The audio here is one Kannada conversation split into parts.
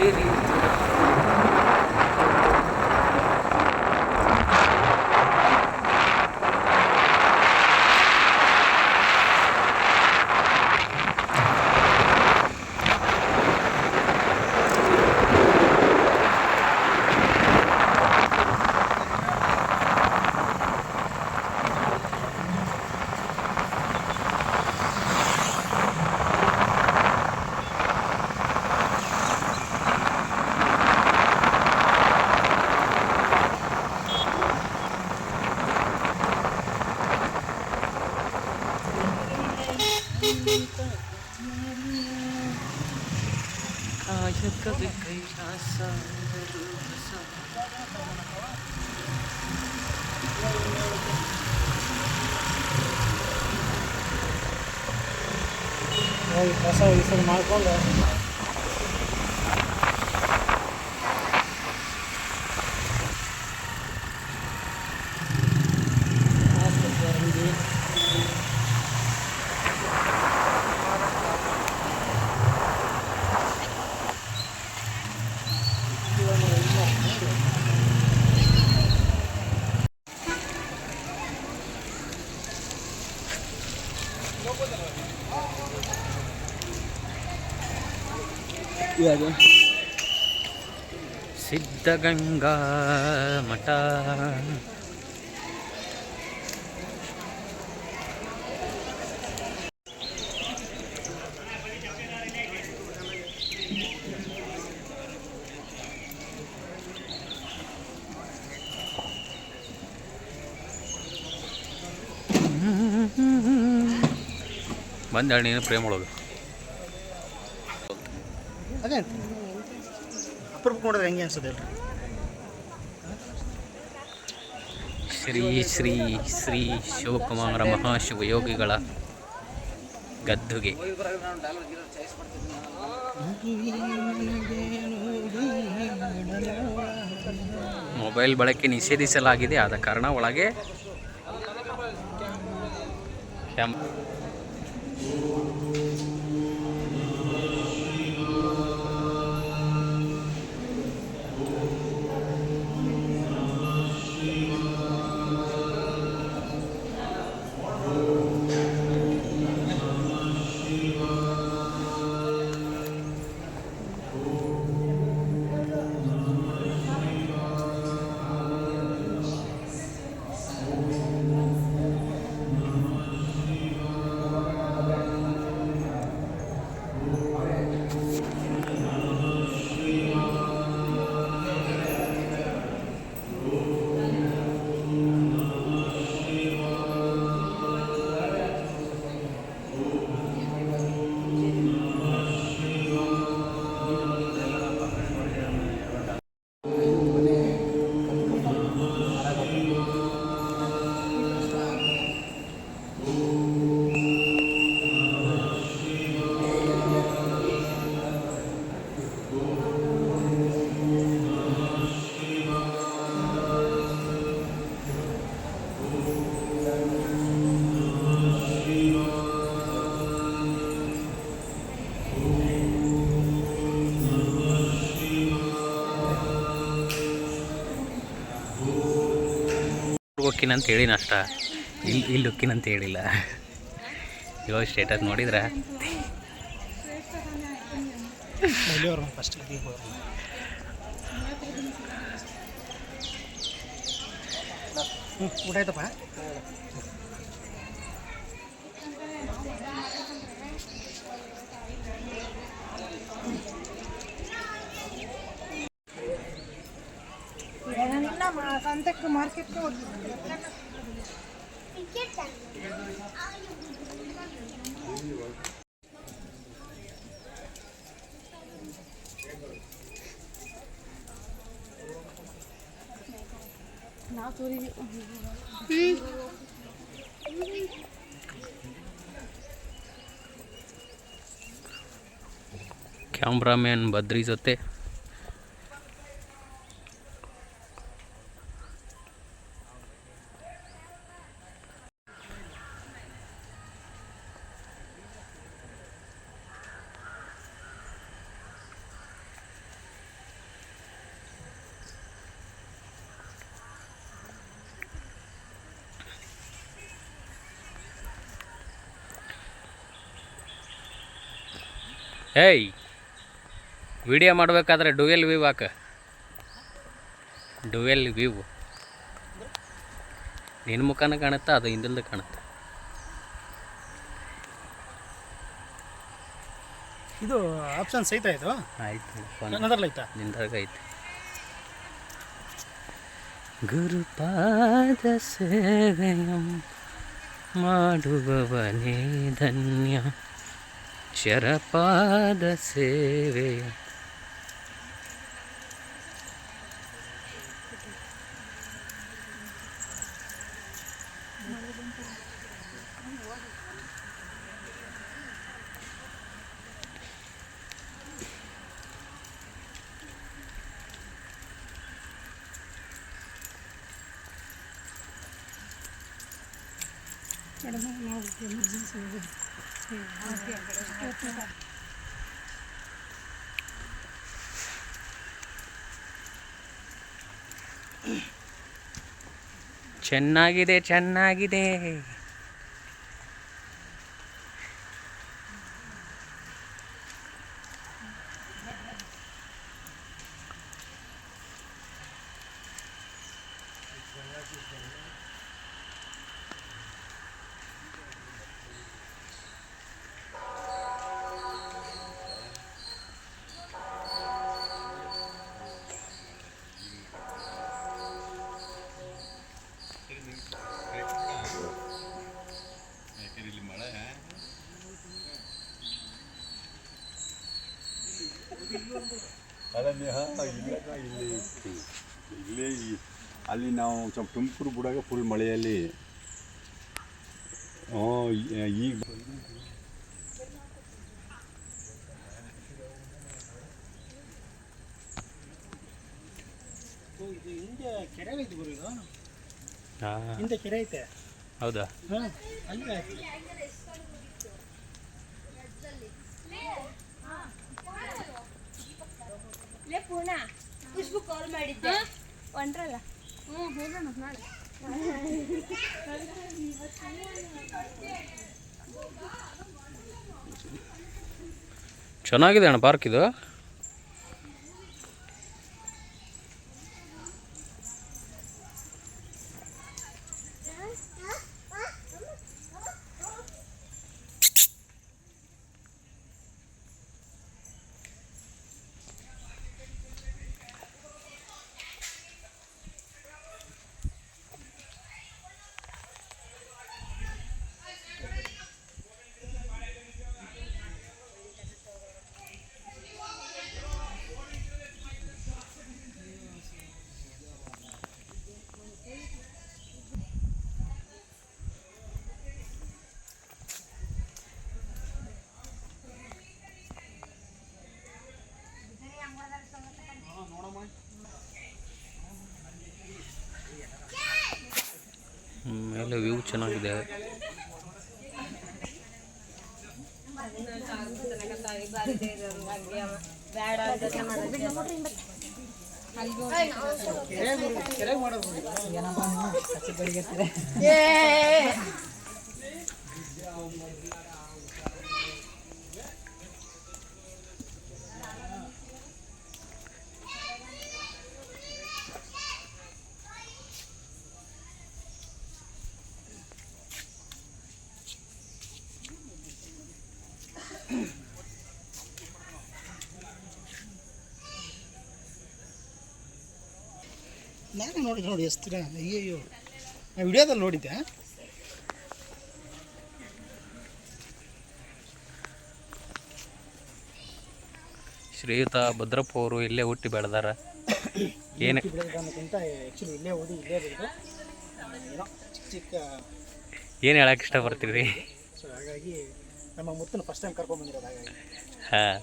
ಸೇರಿ ಕಾಯಕವೇ Vas a revisar más. Siddaganga ಮಠ. ಬಂದ ನೀನು ಪ್ರೇಮ ಒಳಗೆ ಅದೇ ಅಪರೂಪ ನೋಡಿದ್ರೆ ಹೆಂಗೆ ಅನ್ಸುತ್ತೆ ಶ್ರೀ ಶ್ರೀ ಶ್ರೀ ಶಿವಕುಮಾರ ಮಹಾಶಿವಯೋಗಿಗಳ ಗದ್ದುಗೆ. ಮೊಬೈಲ್ ಬಳಕೆ ನಿಷೇಧಿಸಲಾಗಿದೆ, ಆದ ಕಾರಣ ಒಳಗೆ ಕ್ಯಾಮ್ ಹೋಗ್ಕಿನಂತ ಹೇಳಿನ ಅಷ್ಟ. ಇಲ್ಲಿ ಇಲ್ಲಿ ಹೊಕ್ಕಿನಂತ ಹೇಳಿಲ್ಲ. ಇವಾಗ ಸ್ಟೇಟಸ್ ನೋಡಿದ್ರ? ಊಟ ಫಸ್ಟ್ ಊಟ ಆಯ್ತಪ್ಪ ಸಂತೆಕ್ಕೆ ಮಾರ್ಕೆಟ್ಗೆ ಹೋಗ್ತೀವಿ ಕ್ಯಾಮ್ರಾಮ್ಯಾನ್ ಬದ್ರಿ ಜೊತೆ ಏಯ್ ವಿಡಿಯೋ ಮಾಡಬೇಕಾದ್ರೆ ಡುವೆಲ್ ವ್ಯೂ ಹಾಕ. Dual view. ನಿನ್ನ ಮುಖಾನ ಕಾಣುತ್ತಾ ಅದು ಹಿಂದಿಲ್ದ ಕಾಣುತ್ತೆ. ಇದು ಆಪ್ಷನ್ಸ್ ಐತಾ ಇದು? ಆಯ್ತು ನನ್ನದ್ರಲ್ಲಿ ಐತಾ ಐತೆ ಗುರುಪಾದ ಸೇವೆಯಂ ಮಾಡುವವನೇ ಧನ್ಯ. ಶರಪಾದ ಸೇವೆಯ ಮೇಡಮ್ ನಾವು ಎಮರ್ಜೆನ್ಸಿ ಇದೆ ಚೆನ್ನಾಗಿದೆ ಚೆನ್ನಾಗಿದೆ. ಇಲ್ಲ ಇಲ್ಲಿ ಅಲ್ಲಿ ನಾವು ಸ್ವಲ್ಪ ತುಮಕೂರು ಬಿಡಾಗ ಫುಲ್ ಮಳೆಯಲ್ಲಿ. ಈಗ ಹಿಂದೆ ಕೆರೆ ಐತೆ ಹೌದಾ ಇದು. ಹಾಂ. ಹಿಂದೆ ಕೆರೆ ಐತೆ ಹೌದಾ ಹಾಂ ಅಲ್ಲಿ ಐತಿ. ಲೇ ಪೂರ್ಣ. ಖುಷ್ಬು ಕಾಲ್ ಮಾಡಿದ್ದೆ. ಹೊಂಟ್ರಲ್ಲ ಹ್ಞೂ ಹೋಗೋಣ ನಾಳೆ ಚೆನ್ನಾಗಿದೆ ಅಣ್ಣ ಪಾರ್ಕ್ ಇದು? ಮೇಲೆ ವ್ಯೂ ಚೆನ್ನಾಗಿದೆ. ಮಾಡೋದು ನಾನು ನೋಡಿದ್ರು ನೋಡಿ ಎಷ್ಟು ದಿನ ಅಯ್ಯಯ್ಯೋ. ನಾನು ವಿಡಿಯೋದಲ್ಲಿ ನೋಡಿದ್ದೆ ಶ್ರೀಯುತ ಭದ್ರಪ್ಪ ಅವರು ಇಲ್ಲೇ ಹುಟ್ಟಿ ಬೆಳೆದಾರ. ಏನು ಆ್ಯಕ್ಚುಲಿ ಇಲ್ಲೇ ಓದಿ ಇಲ್ಲೇ ಬೆಳೆದು ಏನೋ ಚಿಕ್ಕ ಚಿಕ್ಕ ಏನು ಹೇಳಕ್ಕೆ ಇಷ್ಟಪಡ್ತೀರಿ ಸೊ ಹಾಗಾಗಿ ನಮ್ಮ ಮುತ್ತನ ಫಸ್ಟ್ ಟೈಮ್ ಕರ್ಕೊಂಡ್ಬಂದಿರೋದು ಹಾಗಾಗಿ. ಹಾಂ.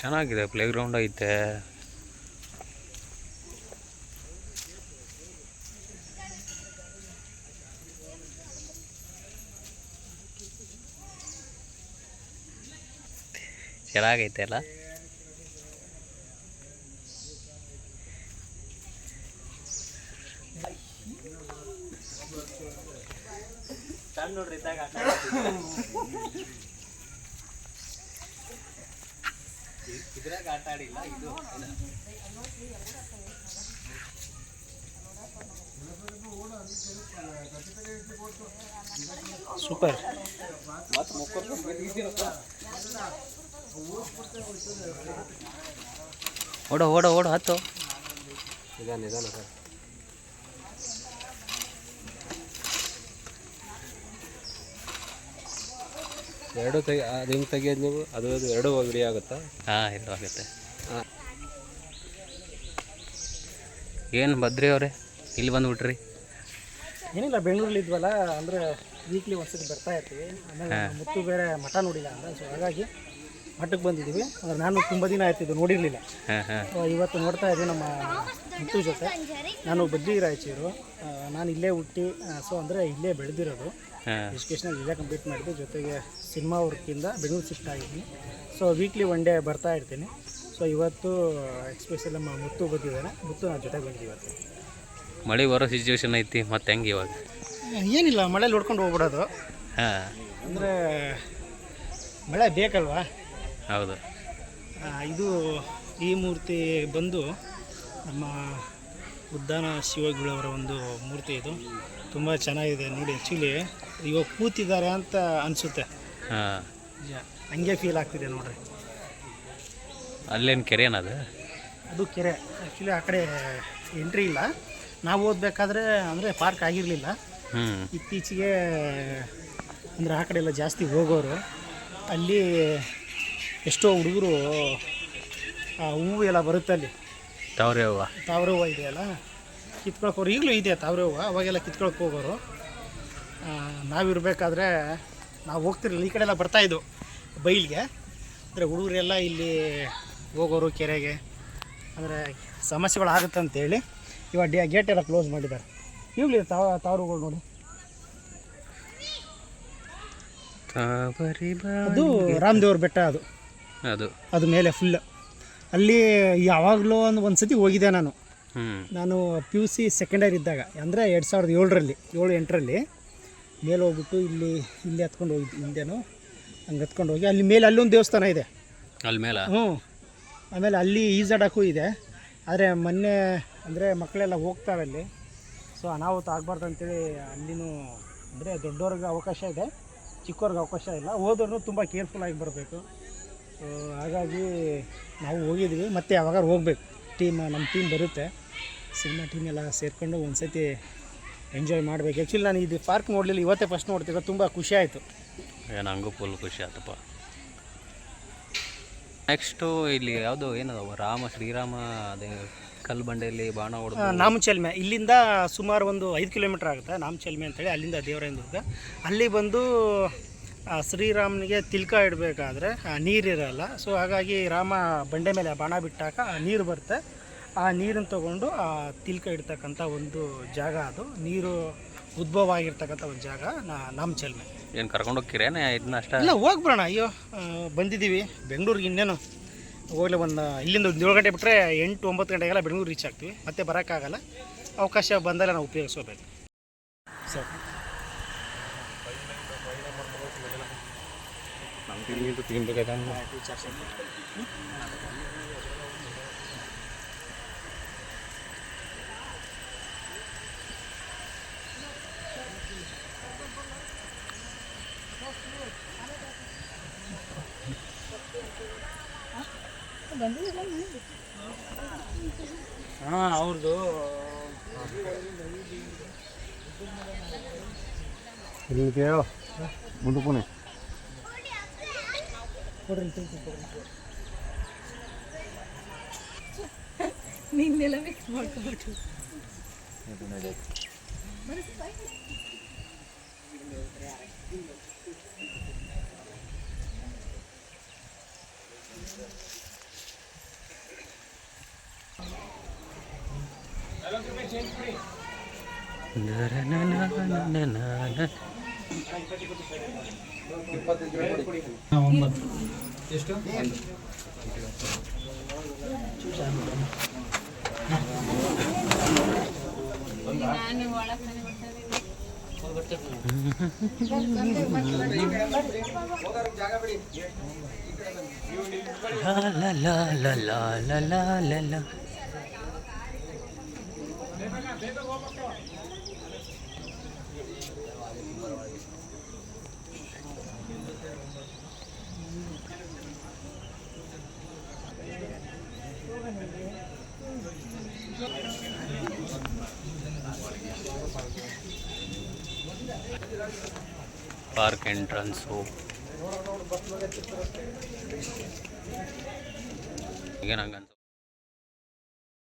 ಚೆನ್ನಾಗಿದೆ ಪ್ಲೇ ಗ್ರೌಂಡ್ ಐತೆ. ಚೆನ್ನಾಗೈತೆ ಅಲ್ಲ? ನೋಡ್ರಿ ಇದ್ದಾಗ ಇದ್ರಾಗ ಆಟ ಆಡಿಲ್ಲ ಇದು ಸೂಪರ್. ಓಡೋ ಓಡೋ ಓಡೋ ಹತ್ತು. ನಿಧಾನ ನಿಧಾನ ಸರ್. ಎರಡು ತೆಗಿ ಅದು ಹಿಂಗೆ ತೆಗಿಯೋದು ನೀವು? ಅದು ಅದು ಎರಡು ರೆಡಿ ಆಗುತ್ತಾ? ಹಾಂ ಇದು ಆಗುತ್ತೆ. ಹಾಂ ಏನು ಬದ್ರಿ ಅವರೇ? ಇಲ್ಲಿ ಬಂದುಬಿಟ್ರಿ. ಏನಿಲ್ಲ ಬೆಂಗಳೂರಲ್ಲಿ ಇದ್ವಲ್ಲ ಅಂದರೆ ವೀಕ್ಲಿ ಒಂದ್ಸತಿ ಬರ್ತಾ ಇರ್ತೀವಿ. ಆಮೇಲೆ ಮುತ್ತು ಬೇರೆ ಮಠ ನೋಡಿಲ್ಲ ಅಂದ್ರೆ ಸೊ ಹಾಗಾಗಿ ಮಠಕ್ಕೆ ಬಂದಿದ್ದೀವಿ. ಅಂದ್ರೆ ನಾನು ತುಂಬ ದಿನ ಆಯ್ತಿದ್ದು ನೋಡಿರಲಿಲ್ಲ. ಇವತ್ತು ನೋಡ್ತಾ ಇದ್ದೀವಿ ನಮ್ಮ ಮುತ್ತು ಜೊತೆ. ನಾನು ಬದ್ಲಿ ರಾಯಚೂರು. ನಾನು ಇಲ್ಲೇ ಹುಟ್ಟಿ ಸೊ ಅಂದರೆ ಇಲ್ಲೇ ಬೆಳೆದಿರೋದು. ಹಾಂ. ಎಜುಕೇಷನಲ್ ಇಲ್ಲೇ ಕಂಪ್ಲೀಟ್ ಮಾಡಿದ್ದು ಜೊತೆಗೆ ಸಿನಿಮಾ ವರ್ಕಿಂದ ಬೆಂಗಳೂರು ಶಿಫ್ಟ್ ಆಗಿದ್ದೀನಿ. ಸೊ ವೀಕ್ಲಿ ಒನ್ ಡೇ ಬರ್ತಾ ಇರ್ತೀನಿ. ಸೊ ಇವತ್ತು ಎಕ್ಸ್ಪೆಷಲ್ ನಮ್ಮ ಮುತ್ತು ಬಂದಿದ್ದಾನೆ. ಮುತ್ತು ನನ್ನ ಜೊತೆ ಬಂದಿದ್ದೀವಿ ಇವತ್ತು. ಮಳೆ ಬರೋ ಸಿಚುವೇಶನ್ ಐತಿ ಮತ್ತೆ ಹೆಂಗೆ ಇವಾಗ? ಏನಿಲ್ಲ ಮಳೆ ನೋಡ್ಕೊಂಡು ಹೋಗ್ಬಿಡೋದು. ಹಾಂ. ಅಂದರೆ ಮಳೆ ಬೇಕಲ್ವಾ? ಹೌದು. ಇದು ಈ ಮೂರ್ತಿ ಬಂದು ನಮ್ಮ ಉದ್ದಾನ ಶಿವಗುಳವರ ಒಂದು ಮೂರ್ತಿ ಇದು. ತುಂಬ ಚೆನ್ನಾಗಿದೆ ನೋಡಿ ಆ್ಯಕ್ಚುಲಿ ಇವಾಗ ಕೂತಿದ್ದಾರೆ ಅಂತ ಅನಿಸುತ್ತೆ. ಹಾಂ. ಹಂಗೆ ಫೀಲ್ ಆಗ್ತಿದೆ ನೋಡ್ರಿ. ಅಲ್ಲೇನು ಕೆರೆ ಏನದು ಅದು ಕೆರೆ. ಆ್ಯಕ್ಚುಲಿ ಆ ಕಡೆ ಎಂಟ್ರಿ ಇಲ್ಲ. ನಾವು ಓದಬೇಕಾದ್ರೆ ಅಂದರೆ ಪಾರ್ಕ್ ಆಗಿರಲಿಲ್ಲ. ಇತ್ತೀಚೆಗೆ ಅಂದರೆ ಆ ಕಡೆ ಎಲ್ಲ ಜಾಸ್ತಿ ಹೋಗೋರು. ಅಲ್ಲಿ ಎಷ್ಟೋ ಹುಡುಗರು ಆ ಹೂವು ಎಲ್ಲ ಬರುತ್ತೆ ಅಲ್ಲಿ. ತಾವ್ರೆ ಹೂವು? ತಾವ್ರೆ ಹೂವು ಇದೆಯಲ್ಲ ಕಿತ್ಕೊಳಕ್ಕೆ ಹೋಗೋರು ಈಗಲೂ ಇದೆ ತಾವ್ರೆ ಹೂವು ಅವಾಗೆಲ್ಲ ಕಿತ್ಕೊಳಕ್ಕೆ ಹೋಗೋರು. ನಾವಿರಬೇಕಾದ್ರೆ ನಾವು ಹೋಗ್ತಿರಲಿಲ್ಲ ಈ ಕಡೆ ಎಲ್ಲ ಬರ್ತಾಯಿದ್ದು ಬೈಲ್ಗೆ. ಅಂದರೆ ಹುಡುಗರೆಲ್ಲ ಇಲ್ಲಿ ಹೋಗೋರು ಕೆರೆಗೆ. ಅಂದರೆ ಸಮಸ್ಯೆಗಳು ಆಗುತ್ತೆ ಅಂತೇಳಿ ಇವಾಗ ಡಿ ಗೇಟ್ ಎಲ್ಲ ಕ್ಲೋಸ್ ಮಾಡಿದ್ದಾರೆ. ಈಗಲೂ ತಾವ ತಾವರುಗಳು ನೋಡಿ. ಅದು ರಾಮದೇವ್ರ ಬೆಟ್ಟ ಅದು. ಅದು. ಅದು ಮೇಲೆ ಫುಲ್ ಅಲ್ಲಿ ಯಾವಾಗಲೂ ಒಂದು ಒಂದು ಸತಿ ಹೋಗಿದ್ದೆ ನಾನು. ನಾನು P U C second year ಇದ್ದಾಗ ಅಂದರೆ ಎರಡು ಸಾವಿರದ ಏಳರಲ್ಲಿ ಏಳು ಎಂಟರಲ್ಲಿ. ಮೇಲೆ ಹೋಗ್ಬಿಟ್ಟು ಇಲ್ಲಿ ಇಲ್ಲಿ ಹತ್ಕೊಂಡು ಹೋಗಿದ್ದು ಹಿಂದೆನೂ ಹಂಗೆ ಹತ್ಕೊಂಡು ಹೋಗಿ ಅಲ್ಲಿ ಮೇಲೆ ಅಲ್ಲೊಂದು ದೇವಸ್ಥಾನ ಇದೆ. ಅಲ್ಲಿ ಮೇಲೆ? ಹ್ಞೂ ಆಮೇಲೆ ಅಲ್ಲಿ ಈಜಾಡೋಕ್ಕೂ ಇದೆ. ಆದರೆ ಮೊನ್ನೆ ಅಂದರೆ ಮಕ್ಕಳೆಲ್ಲ ಹೋಗ್ತಾರೆ ಅಲ್ಲಿ. ಸೊ ಅನಾಹುತ ಆಗಬಾರ್ದು ಅಂತೇಳಿ ಅಲ್ಲಿನೂ ಅಂದರೆ ದೊಡ್ಡವ್ರಿಗೆ ಅವಕಾಶ ಇದೆ ಚಿಕ್ಕವ್ರಿಗೆ ಅವಕಾಶ ಇಲ್ಲ. ಹೋದ್ರೂ ತುಂಬ ಕೇರ್ಫುಲ್ಲಾಗಿ ಬರಬೇಕು. ಹಾಗಾಗಿ ನಾವು ಹೋಗಿದ್ವಿ. ಮತ್ತೆ ಯಾವಾಗಾರು ಹೋಗ್ಬೇಕು. ಟೀಮ್ ನಮ್ಮ ಟೀಮ್ ಬರುತ್ತೆ. ಸಿನಿಮಾ ಟೀಮ್ ಎಲ್ಲ ಸೇರಿಕೊಂಡು ಒಂದು ಸತಿ ಎಂಜಾಯ್ ಮಾಡಬೇಕು. ಆ್ಯಕ್ಚುಲಿ ನಾನು ಇದು ಪಾರ್ಕ್ ನೋಡಲಿಲ್ಲ ಇವತ್ತೇ ಫಸ್ಟ್ ನೋಡ್ತಿದ್ದೆ. ತುಂಬ ಖುಷಿ ಆಯಿತು. ನನಗೂ ಫುಲ್ ಖುಷಿ ಆಯ್ತಪ್ಪ ನೆಕ್ಸ್ಟು ಇಲ್ಲಿ ಯಾವುದು ಏನದವ ರಾಮ ಶ್ರೀರಾಮ ಅದೇ ಕಲ್ಲು ಬಂಡೆಯಲ್ಲಿ ಬಾಣ ಹೊಡೆದು ನಾಮಚಲ್ಮೆ. ಇಲ್ಲಿಂದ ಸುಮಾರು ಒಂದು ಐದು ಕಿಲೋಮೀಟ್ರ್ ಆಗುತ್ತೆ. ನಾಮಚಲ್ಮೆ ಅಂತೇಳಿ ಅಲ್ಲಿಂದ ದೇವರಾಯನ ದುರ್ಗ. ಅಲ್ಲಿ ಬಂದು ಶ್ರೀರಾಮನಿಗೆ ತಿಲ್ಕ ಇಡಬೇಕಾದ್ರೆ ನೀರಿರಲ್ಲ ಸೊ ಹಾಗಾಗಿ ರಾಮ ಬಂಡೆ ಮೇಲೆ ಬಾಣ ಬಿಟ್ಟಾಗ ಆ ನೀರು ಬರುತ್ತೆ. ಆ ನೀರನ್ನು ತಗೊಂಡು ಆ ತಿಲ್ಕ ಇಡ್ತಕ್ಕಂಥ ಒಂದು ಜಾಗ ಅದು. ನೀರು ಉದ್ಭವ ಆಗಿರ್ತಕ್ಕಂಥ ಒಂದು ಜಾಗ ನಾ ನಮ್ಮ ಚೆಲ್ಮೆ ಏನು ಕರ್ಕೊಂಡು ಹೋಗ್ತೀರೇನೆ ಇದನ್ನ ಅಷ್ಟ? ಇಲ್ಲ ಹೋಗ್ಬಿಡೋಣ. ಅಯ್ಯೋ ಆ, ಬಂದಿದ್ದೀವಿ. ಬೆಂಗಳೂರಿಗೆ ಇನ್ನೇನು ಹೋಗಲಿ ಒಂದು ಇಲ್ಲಿಂದ ಒಂದು ಏಳು ಗಂಟೆ ಬಿಟ್ಟರೆ ಎಂಟು ಒಂಬತ್ತು ಗಂಟೆಗೆಲ್ಲ ಬೆಂಗಳೂರು ರೀಚ್ ಆಗ್ತೀವಿ. ಮತ್ತೆ ಬರೋಕ್ಕಾಗಲ್ಲ. ಅವಕಾಶ ಬಂದಲ್ಲ ನಾವು ಉಪಯೋಗಿಸ್ಕೋಬೇಕು. ಸರಿ Ini itu bikin pegatan. ನೀನು ನೆಲವೇ ಮಾಡ್ಕೊಬಿಟ್ಟು na na na na na na ಒಂಬತ್ತು ಎಷ್ಟು ಲಾ ಪಾರ್ಕ್ ಎಂಟ್ರನ್ಸು. ಏನಂಗ